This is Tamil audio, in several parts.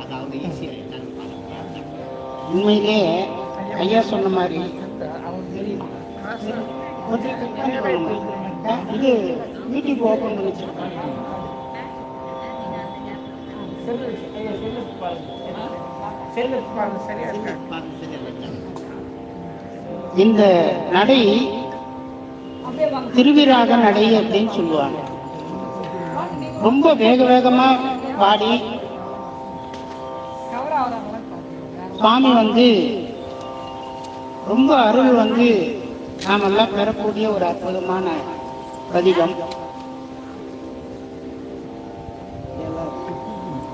அதாவது ஈஸியாக உண்மையிலே ஐயா சொன்ன மாதிரி இது யூடியூப் ஓப்பன் பண்ணி வச்சிருக்காங்க இந்த நடை திருவிராக நடை அப்படின்னு சொல்லுவாங்க. ரொம்ப வேக வேகமா பாடி சுவாமி வந்து ரொம்ப அருள் வந்து நாமெல்லாம் பெறக்கூடிய ஒரு அற்புதமான பதிகம்.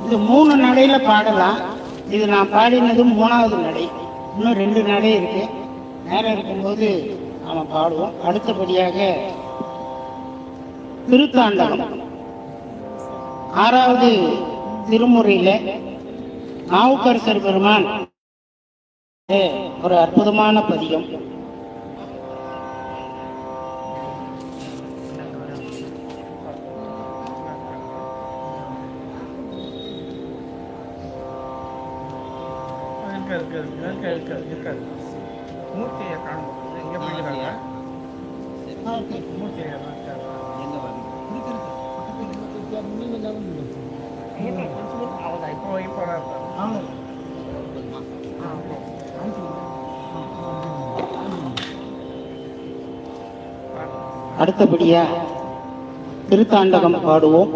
இது மூணு நடையில பாடலாம். இது நான் பாடினது மூணாவது நடை. இன்னும் ரெண்டு நடை இருக்கு. நேரம் இருக்கும்போது நாம பாடுவோம். அடுத்தபடியாக திருத்தாண்டகம். ஆறாவது திருமுறையில நாவுக்கரசர் பெருமான் ஒரு அற்புதமான பதியம் இருக்கு இருக்காது அடுத்தபடியா திருத்தாண்டகம் பாடுவோம்.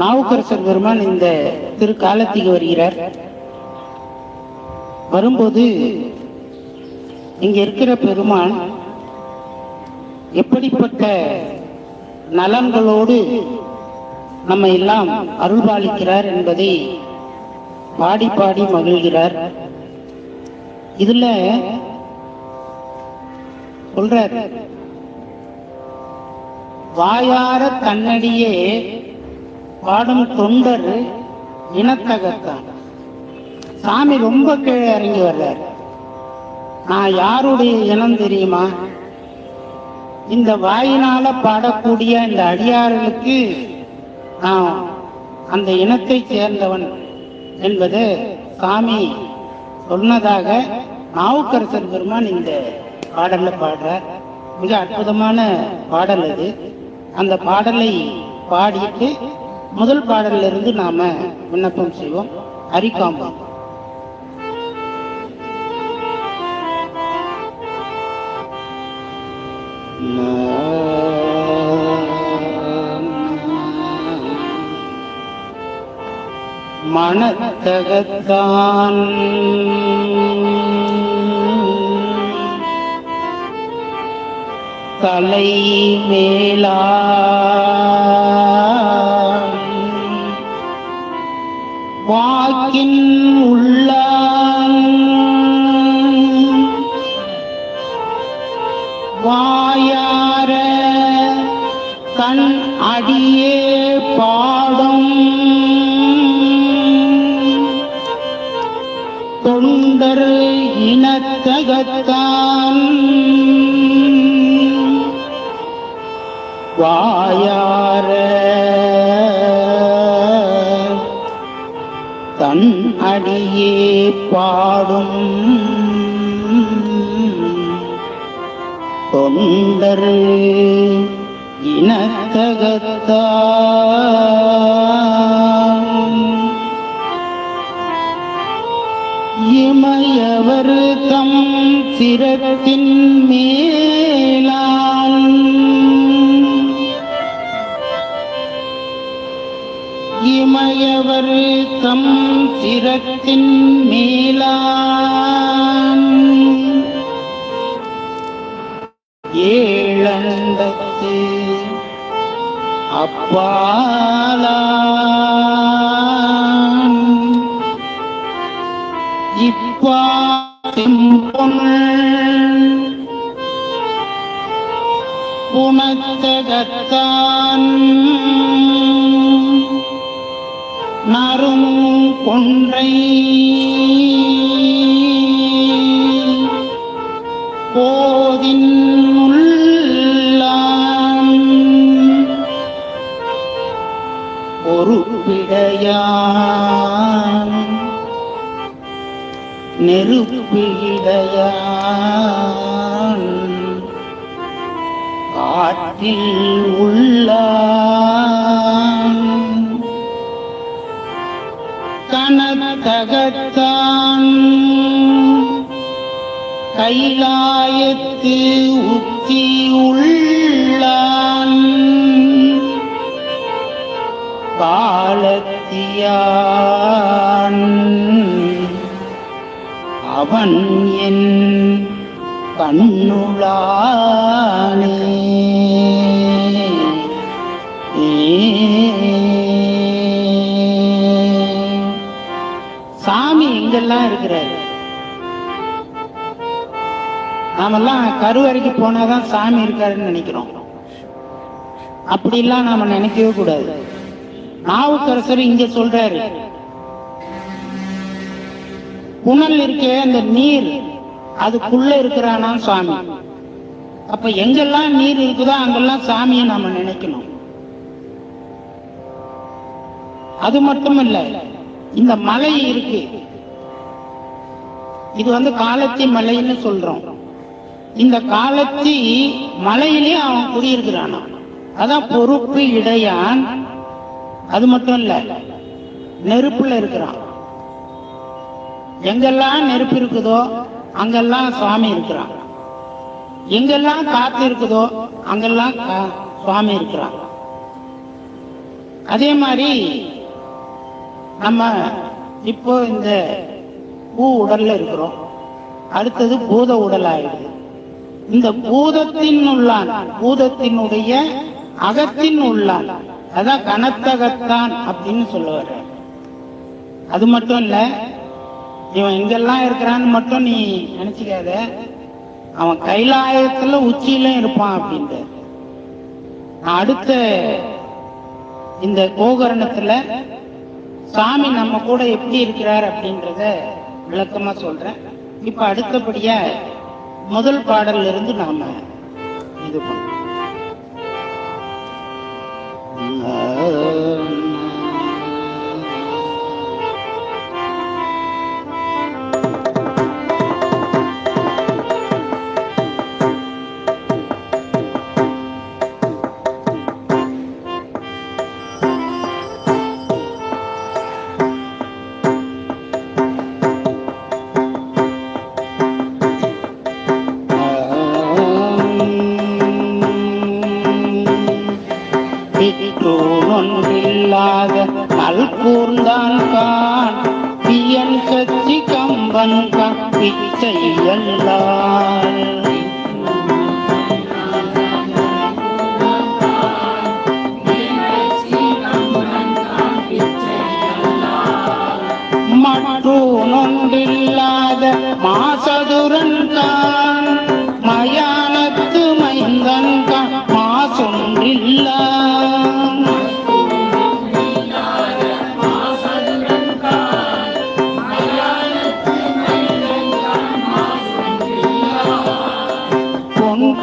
நாவுக்கரசர் பெருமான் இந்த திருக்காலத்துக்கு வருகிறார். வரும்போது இங்க இருக்கிற பெருமான் எப்படிப்பட்ட நலன்களோடு நம்ம எல்லாம் அருள்பாலிக்கிறார் என்பதை பாடி பாடி மகிழ்கிறார். இதுல சொல்றார் வாயார தன்னடியே பாடும் தொண்டர் இனத்தகத்தான். சாமி ரொம்ப கீழே இறங்கி வர்றார். நான் யாருடைய இனம் தெரியுமா? இந்த வாயினால பாடக்கூடிய இந்த அடியார்களுக்கு நான் அந்த இனத்தை சேர்ந்தவன் என்பது சாமி சொன்னதாக நாவுக்கரசர் பெருமான் இந்த பாடல்ல பாடுறார். மிக அற்புதமான பாடல் அது. அந்த பாடலை பாடிட்டு முதல் பாடல்ல இருந்து நாம விண்ணப்பம் செய்வோம். அரிக்காம்பம் மனத்தகத்தான் தலை மேலா பாடும் தொண்டர் இனத்தகத்தான் இமயவர் தம் சிரத்தின் மேல் தம் சிரத்தின் மேலான். ஏழந்தத்து அப்பாலான். இப்பா செம்பொன் நறும் கொன்றை. போதின் ஒரு விடையான் நெருப்பிடையான் காற்றில் உள்ளான் தகத்தான். கைலாயத்து உத்தியுள்ளான் காலத்தியான் அவன் என் கண்ணுளா கருவறைக்கு போனாதான் சாமி இருக்காருன்னு நினைக்கிறோம். அப்படிலாம் நாம நினைக்கவே கூடாது. நாவுக்கரசர் இங்க சொல்றாரு. புனல் இருக்கே அந்த நீர் அதுக்குள்ள இருக்கிறானா சாமி. அப்ப எங்கெல்லாம் நீர் இருக்குதோ அங்கெல்லாம் சாமியை நாம நினைக்கணும். அது மட்டும் இல்ல இந்த மலை இருக்கு. இது வந்து காலத்தி மலைன்னு சொல்றோம். இந்த காலத்தி மலையிலே அவன் குடியிருக்கிறானா அதான் பொறுப்பு இடையான். அது மட்டும் இல்ல நெருப்புல இருக்கிறான். எங்கெல்லாம் நெருப்பு இருக்குதோ அங்கெல்லாம் சுவாமி இருக்கிறான். எங்கெல்லாம் காத்து இருக்குதோ அங்கெல்லாம் கா- சுவாமி இருக்கிறான். அதே மாதிரி நம்ம இப்போ இந்த பூ உடல்ல இருக்கிறோம். அடுத்தது பூத உடல் ஆயிடுது. இந்த பூதத்தின் உள்ளான் பூதத்தினுடைய அகத்தின் உள்ளான். அதான் கனத்தகத்தான் அப்படின்னு சொல்லுவார். அது மட்டும் இல்ல இவன் எங்கெல்லாம் இருக்கிறான்னு மட்டும் நீ நினைச்சுக்காத. அவன் கைலாயத்துல உச்சியிலும் இருப்பான் அப்படின்ட்டு. நான் அடுத்த இந்த கோகரணத்துல சாமி நம்ம கூட எப்படி இருக்கிறார் அப்படின்றத விளக்கமா சொல்றேன். இப்ப அடுத்தபடியா முதல் பாடல்ல இருந்து நாம இது பண்ணோம் கான்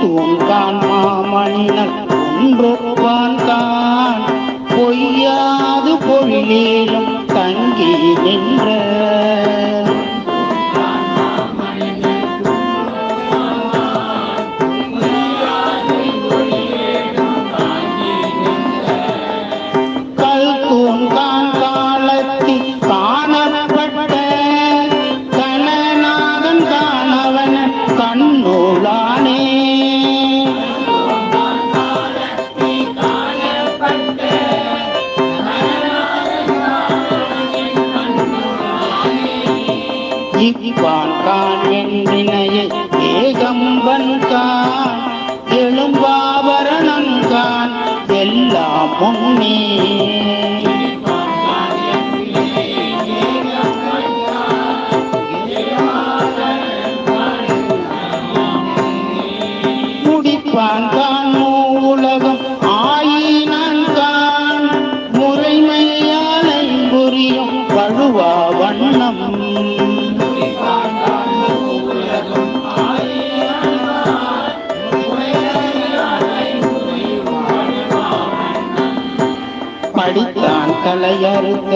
பொன் மாமன்னர் மாமணினர் ஒன்றொப்பான் தான். பொய்யாது பொழிலேலும் தங்கி நின்ற எல்லாம் தலையறுத்த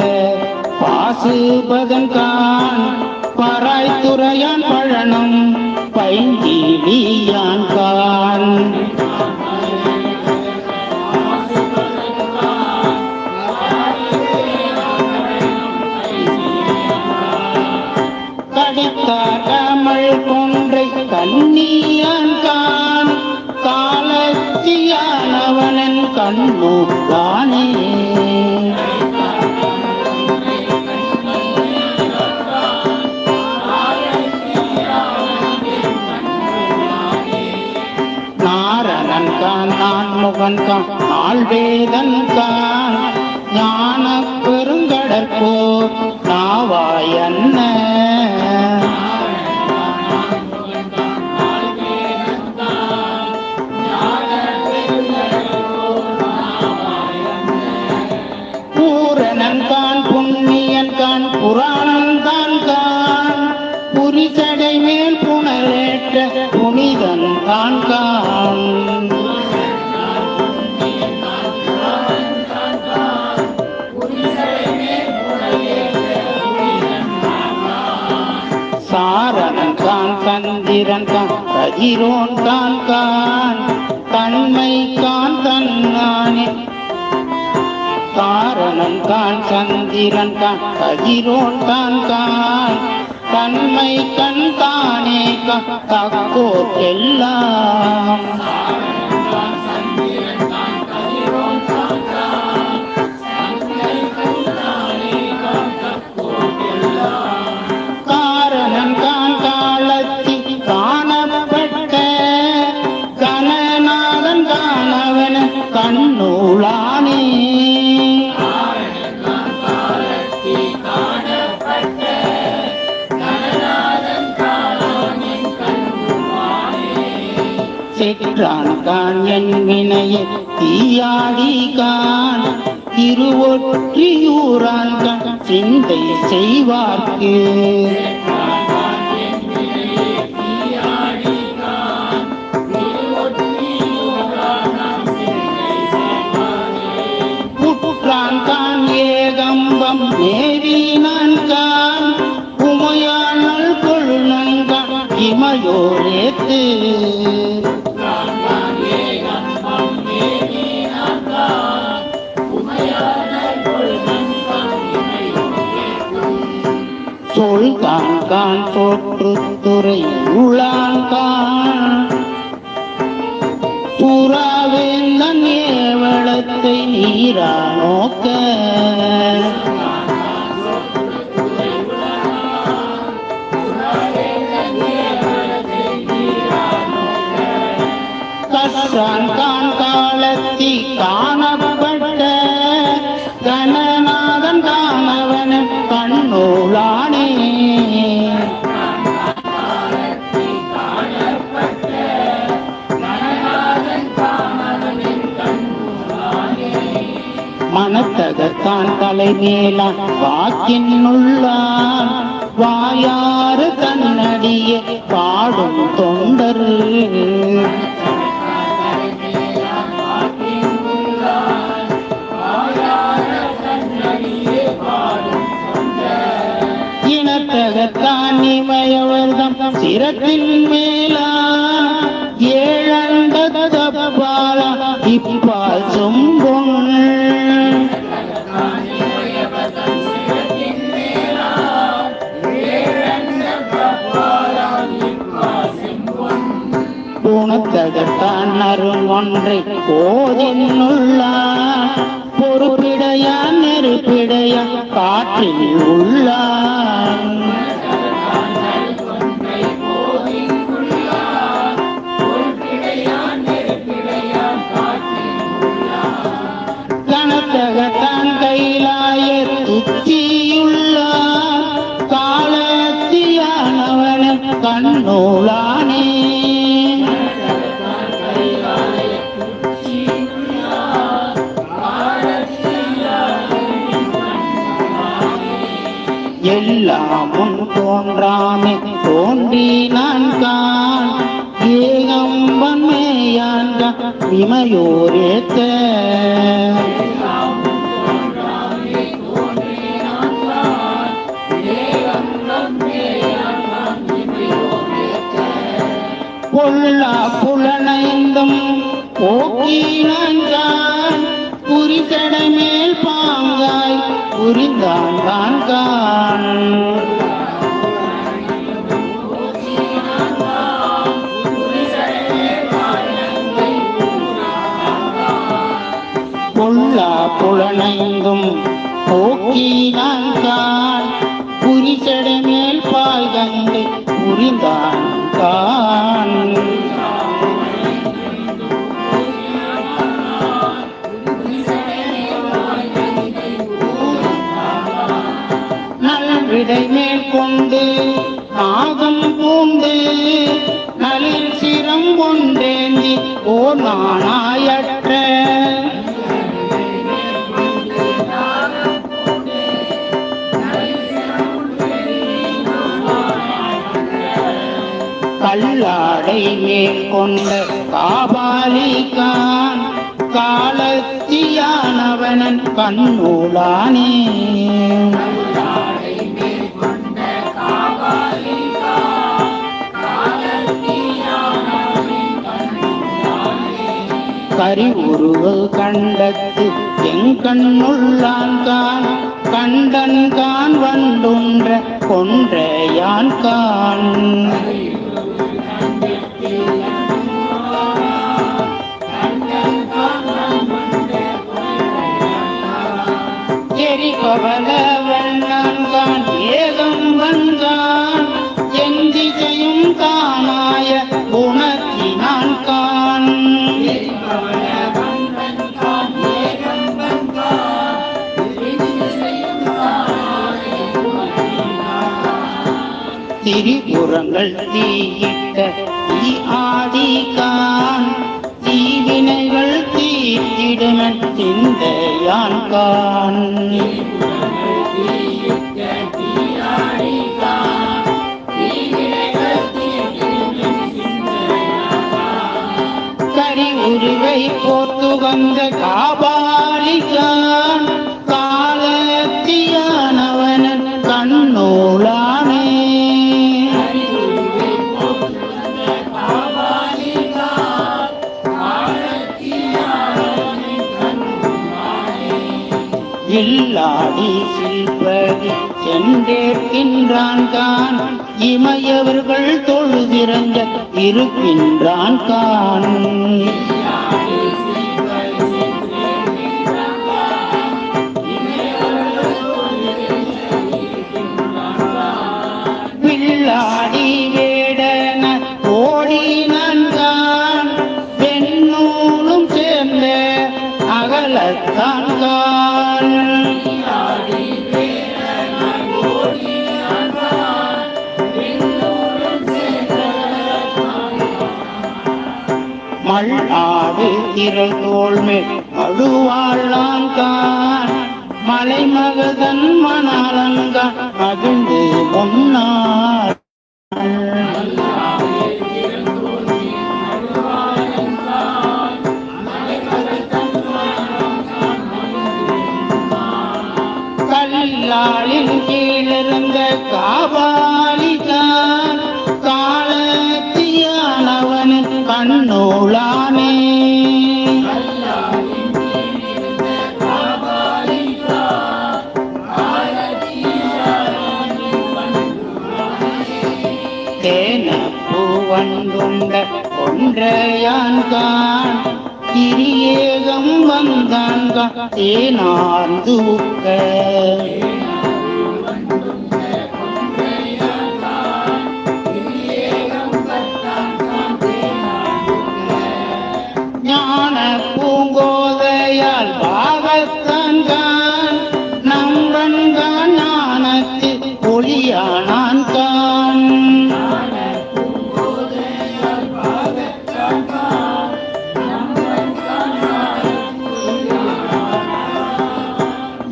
பாசுபதன் கான் பராய்த்துறையான் பழனம் பைங்கிலியான் கான் கடித்தார் கமல் கொன்றை கண்ணியான் கான் காலச்சியானவனன் கண்ணு தானே. நான் ஆழ்வேதன் கான் ஞான பெருங்கடற்போ நாவாயன்ன பூரணன் புண்ணியன் கான் புராணன் தான் கான் புரிசடை மேல் புனலேற்ற புனிதன் தான் கான் திறந்தான். கான் கதிரோன் கான் கான் தன்மை கான் தன்னானே. காரணம் தான் சந்திரன் தான் கதிரோன் தான் கான் தன்மை கண் தானே தக்கோர் செற்றான் என் வினையை தீயாடி கான் திருவொற்றியூரான் கான் சிந்தை செய்வார்க்கு. புற்றான் கான் ஏகம்பம் கான் உமையானல் கொள்ளுனன் இமையோரேத்து சொல்தான் கான் தோற்று துறை உளான் புறாவேந்தன் ஏவளத்தை நீரா நோக்க மனத்தகத்தான் தலைமேலான் வாக்கின் உள்ளான். வாயாறு கண்ணடிய பாடும் தொண்டர். இனத்தகத்தான் இமயவர்தம் சிரத்தின் மேலா குணத்தகத்தான் ஒன்றை போதின்னுள்ளார் பொறுப்பிடையா நெருப்பிடையா காற்றில் உள்ளார் தோன்றாமே தோன்றி நான் கான் ஏகம்பன் மேயான் விமையோரேத்த பொல்லா புலனைந்தும் ஓக்கி நான் கான் குறித்தடமேல் பாங்காய் புரிந்தான் தான் கான் நல்விடை மேல் கொண்டு நாகம் பூண்டு நலில் சிரம் கொண்டேந்தி ஓ நாணாயற்ற கல்லாடை மேல் கொண்ட காபாலிகான் காலத்தியானவனன் கண்ணூலானே. கரி உருவு கண்டத்து எங்கண்ணுள்ளான் தான் கண்டன் தான் வண்டுன்ற கொன்றையான் கான் எரிபவல வெண்ணான் திரிபுரங்கள் தீயிட்ட தீ ஆதி கான். தீவினைகள் தீர்த்திடுமன் சிந்தையான் கான். கரி உருவை போத்து வந்த இல்லாடி சென்றேற்கின்றான் தான் இமையவர்கள் தொழுதிறங்க இருக்கின்றான் தான் மல்லாடு திரள் தோள் மேல் மழுவாளாங்கான் மலைமகதன் மணாலங்கான் மகிழ்ந்து முன்னாள் கல்லாளின் கீழிருந்த காபாலிதான் பூவண்டுண்ட ஒன்றையான் திரியேகம் வந்தான் தேனார்ந்து உக்க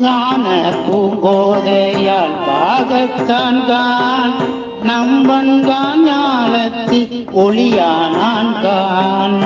ஞான பூங்கோதையால் பாகத்தான் கான் நம்பன்கான் ஞானத்து ஒளியானான் கான்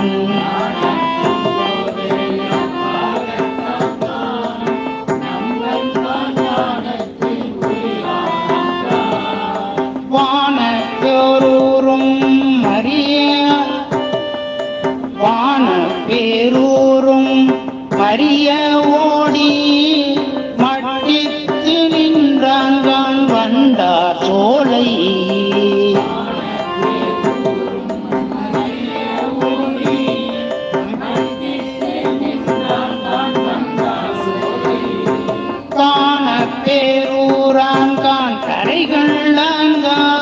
பேரூராங்கான் கரைகள்லாங்கான்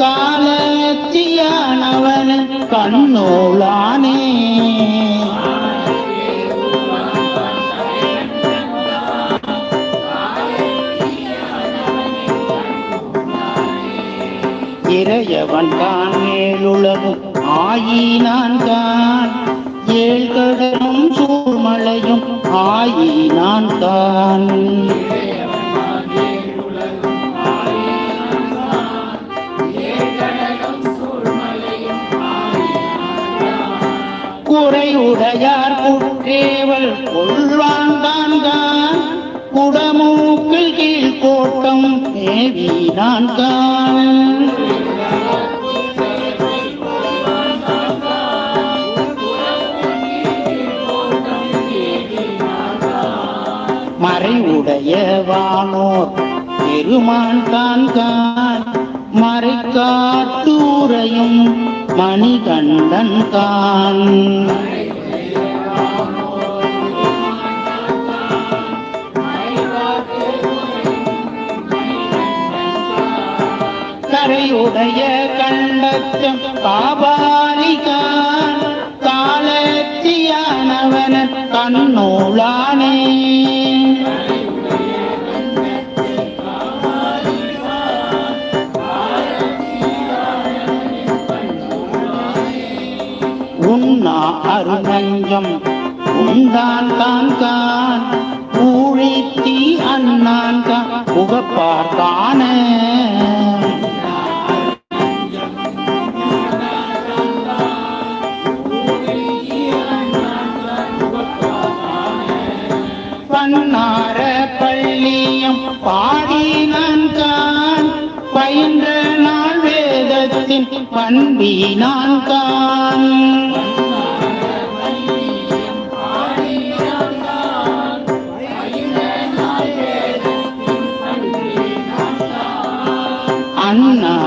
காலத்தியானவன் கண்ணோளானே. இறையவன் தான் மேலுலகும் ஆயினான் தான் ஏழ்கடலும் சூழ்மலையும் ஆயினான் தான் குற்றேவல் கொள்வான் தான் குடமூக்கில் கீழ் கோட்டம் மேவினான் தான் மறைவுடைய வானோர் பெருமான் தான் தான் மறை காட்டூரையும் மணிகண்டன் தான் கரையுடைய கண்டச்சம் காபாலிகான் காலத்தியானவன கண்ணூளானே உண்ணா அருணஞ்சம் உண்டான் தான் தான் ஊழித்தி அண்ணான் தான். புகப்பார்த்தான பள்ளியம் பாடினான் கான் பயின்ற நாள் வேதத்தின் பண்பினான் கான்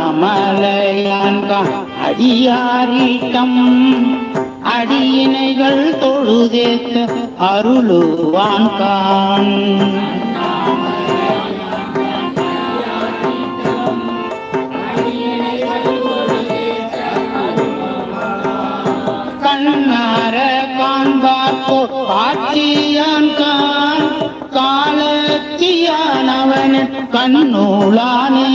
அண்ணாமலையான் அடியாரிட்டம். அடியினைகள் தொழுதேத்த அருளுவான் கான் காட்சியான் கான் காலத்தியானவன் கண்ணூலானே.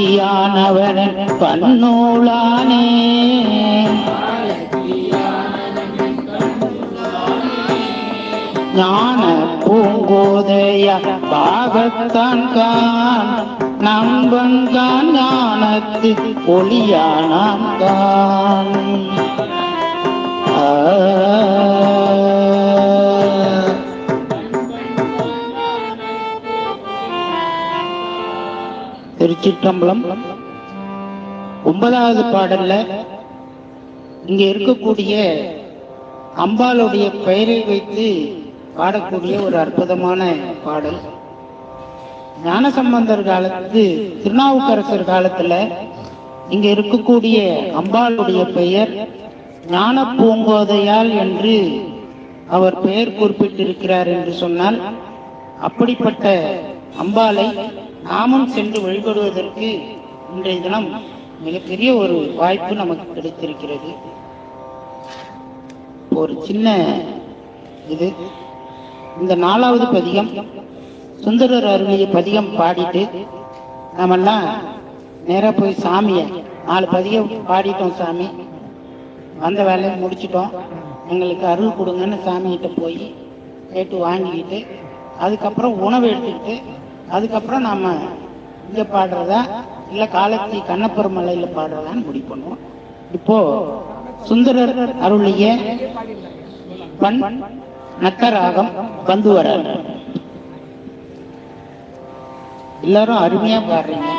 காலத்தியானவன் கண்ணூலானே. ஞான பூங்கோதைய பாகத்தான் கான் நம்பன் கான் ஞானத்து ஒளியானான் கான் ஆ. திருச்சிற்றம்பலம் ஒன்பதாவது பாடல்ல இங்க இருக்கக்கூடிய அம்பாளுடைய பெயரை வைத்து பாடக்கூடிய ஒரு அற்புதமான பாடல். ஞானசம்பந்தர் காலத்து திருநாவுக்கரசர் காலத்துல இங்க இருக்கக்கூடிய அம்பாளுடைய பெயர் ஞான பூங்கோதையால் என்று அவர் பெயர் குறிப்பிட்டிருக்கிறார் என்று சொன்னால் அப்படிப்பட்ட அம்பாளை நாமும் சென்று வழிபடுவதற்கு இன்றைய தினம் மிகப்பெரிய ஒரு வாய்ப்பு நமக்கு கிடைத்திருக்கிறது. ஒரு சின்ன இது. இந்த நாலாவது பதிகம் சுந்தரர் அருளிய பதிகம் பாடிட்டு நாமெல்லாம் நேராக போய் சாமியை நாலு பதிகம் பாடிட்டோம் சாமி. வந்த வேலையை முடிச்சிட்டோம். எங்களுக்கு அருள் கொடுங்கன்னு சாமிகிட்ட போய் கேட்டு வாங்கிக்கிட்டு அதுக்கப்புறம் உணவு எடுத்துக்கிட்டு அதுக்கப்புறம் நாம் இங்கே பாடுறதா இல்லை காலத்தி கண்ணப்பர் மலையில் பாடுறதான்னு முடிவு பண்ணுவோம். இப்போ சுந்தரர் அருளிய பண் நத்தராகம் வந்து வர எல்லாரும் அருமையா பாடுறீங்க.